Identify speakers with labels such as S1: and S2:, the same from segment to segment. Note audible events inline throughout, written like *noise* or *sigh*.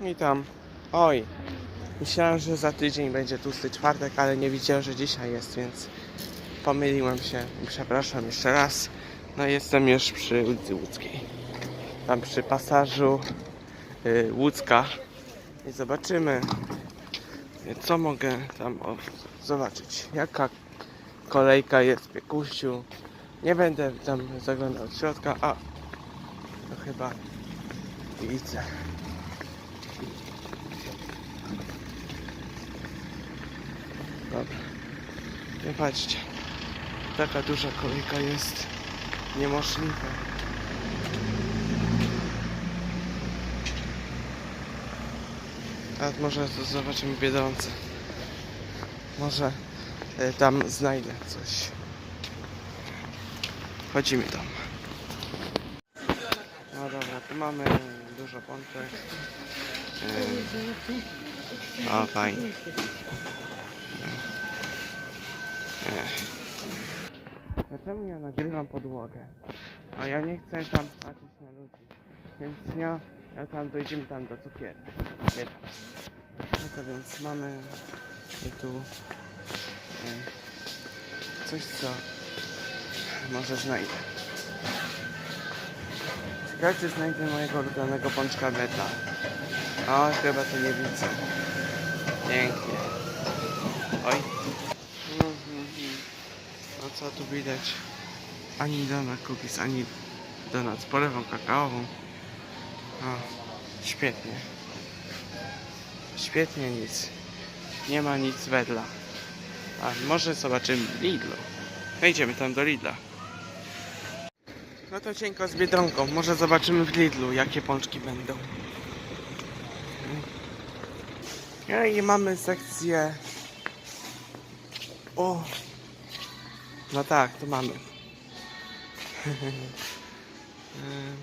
S1: I tam. Oj. Myślałem, że za tydzień będzie tłusty czwartek, ale nie widziałem, że dzisiaj jest, więc pomyliłem się. Przepraszam jeszcze raz. No jestem już przy ulicy Łódzkiej. Tam przy pasażu y, Łódzka. I zobaczymy, co mogę tam zobaczyć. Jaka kolejka jest w Piekusiu. Nie będę tam zaglądał od środka, a to chyba widzę. Dobra. Nie patrzcie. Taka duża kolejka jest. Niemożliwe. A może to zobaczymy w Biedronce. Może e, tam znajdę coś. Chodzimy tam. No dobra, tu mamy dużo pączek. E, O, fajnie. Dlaczego ja nagrywam podłogę? A ja nie chcę tam patrzeć na ludzi. Więc ja, ja tam dojdziemy tam do cukierni. Kiedy? No to więc mamy tu e, coś co może znajdę. Ciekawe czy znajdę mojego ulubionego pączka beta. O, chyba to nie widzę. Pięknie. Oj. Co tu widać? Ani donut cookies, ani donut z polewą kakaową. O, świetnie. Świetnie nic. Nie ma nic wedla. A może zobaczymy Lidlu. Wejdziemy tam do Lidla. No to cienko z Biedronką. Może zobaczymy w Lidlu, jakie pączki będą. No i mamy sekcję... O! No tak, to mamy. *laughs*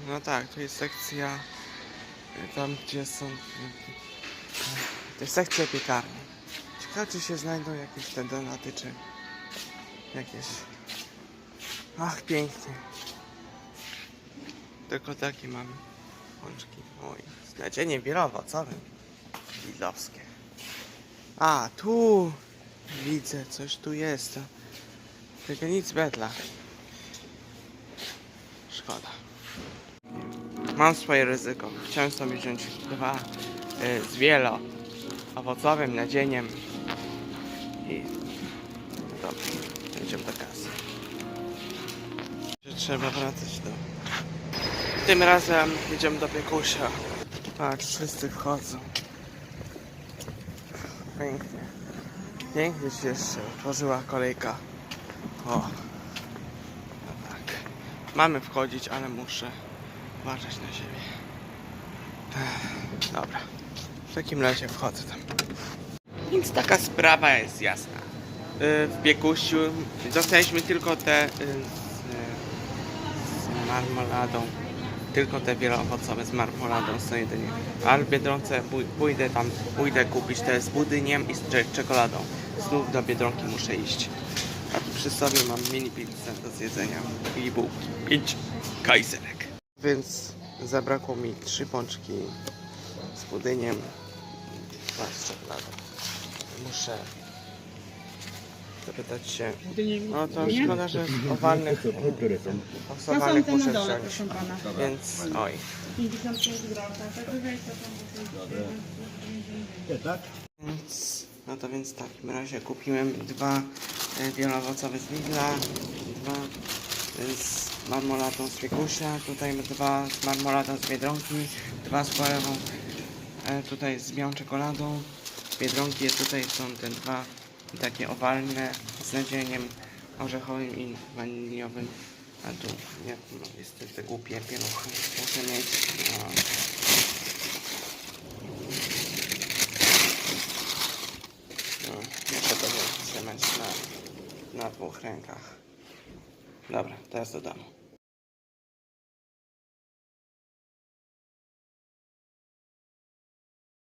S1: No tak, to jest sekcja y, tam gdzie są. To jest sekcja piekarni. Ciekawe czy się znajdą jakieś te donaty czy jakieś. Ach pięknie. Tylko takie mamy pączki. Oj, znaczenie wielowocowe. Lidlowskie. A, tu widzę, coś tu jest. Tylko nic bedla. Szkoda. Mam swoje ryzyko. Chciałem sobie wziąć dwa y, z wielo owocowym nadzieniem i dobrze, jedziemy do kasy. Trzeba wracać do... Tym razem jedziemy do Piekusia. Patrz, wszyscy wchodzą. Pięknie. Pięknie się jeszcze otworzyła kolejka. O. No tak. Mamy wchodzić, ale muszę uważać na siebie. Dobra. W takim razie wchodzę tam. Więc taka sprawa jest jasna. Yy, W Biekusiu dostaliśmy tylko te yy, z, z marmoladą. Tylko te wieloowocowe z marmoladą są jedynie. Ale w Biedronce pój- pójdę tam, pójdę kupić te z budyniem i z cze- czekoladą. Znów do Biedronki muszę iść. Przy sobie mam mini pizzę do zjedzenia i bułki. Pięć kajzerek. Więc zabrakło mi trzy pączki z budyniem, z czekoladą. Muszę zapytać się. No to szkoda, że z owalnych,
S2: Które są?
S3: To są
S1: owalnych
S3: te na
S1: muszę
S3: dole,
S1: wziąć.
S3: proszę pana.
S1: Więc oj.
S3: 55 groszy. Także weź to tam.
S2: Tak?
S1: Więc, no to więc w takim razie kupiłem dwa e, wieloowocowe z Lidla, dwa e, z marmoladą z Piekusia, tutaj dwa z marmoladą z Biedronki, dwa z polewą, e, tutaj z białą czekoladą. Biedronki tutaj są te dwa takie owalne z nadzieniem orzechowym i waniliowym. A tu nie, no, jest te, głupie pieluchy. Muszę mieć. No, muszę to trzymać na, na dwóch rękach. Dobra, teraz do domu.